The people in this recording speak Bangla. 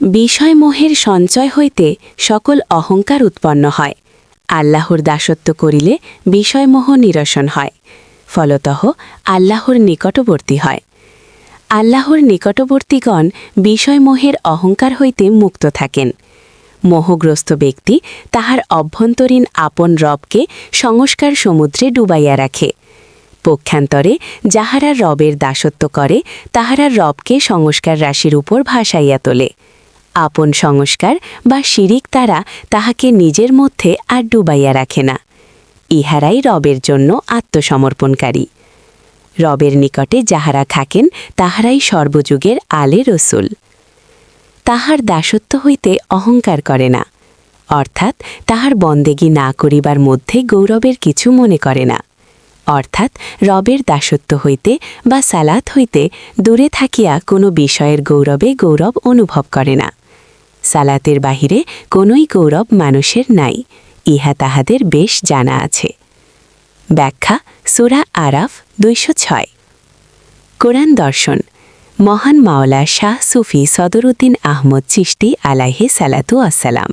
বিষয়মোহের সঞ্চয় হইতে সকল অহংকার উৎপন্ন হয়। আল্লাহর দাসত্ব করিলে বিষয়মোহ নিরসন হয়। ফলতঃ আল্লাহর নিকটবর্তী হয়। আল্লাহর নিকটবর্তীগণ বিষয়মোহের অহংকার হইতে মুক্ত থাকেন। মোহগ্রস্ত ব্যক্তি তাহার অভ্যন্তরীণ আপন রবকে সংস্কার সমুদ্রে ডুবাইয়া রাখে। পক্ষান্তরে যাহারা রবের দাসত্ব করে, তাহারা রবকে সংস্কার রাশির উপর ভাসাইয়া তোলে। আপন সংস্কার বা শিরিক তারা তাহাকে নিজের মধ্যে আর ডুবাইয়া রাখে না। ইহারাই রবের জন্য আত্মসমর্পণকারী। রবের নিকটে যাহারা থাকেন, তাহারাই সর্বযুগের আলে রসুল। তাহার দাসত্ব হইতে অহংকার করে না, অর্থাৎ তাহার বন্দেগী না করিবার মধ্যে গৌরবের কিছু মনে করে না। অর্থাৎ রবের দাসত্ব হইতে বা সালাত হইতে দূরে থাকিয়া কোনো বিষয়ের গৌরবে গৌরব অনুভব করে না। সালাতের বাহিরে কোনোই গৌরব মানুষের নাই, ইহা তাহাদের বেশ জানা আছে। ব্যাখ্যা, সুরা আরাফ দুইশো ছয়। কোরআন দর্শন, মহান মাওলা শাহ সুফি সদরুদ্দিন আহমদ চিশতি আলাহে সালাতু আসসালাম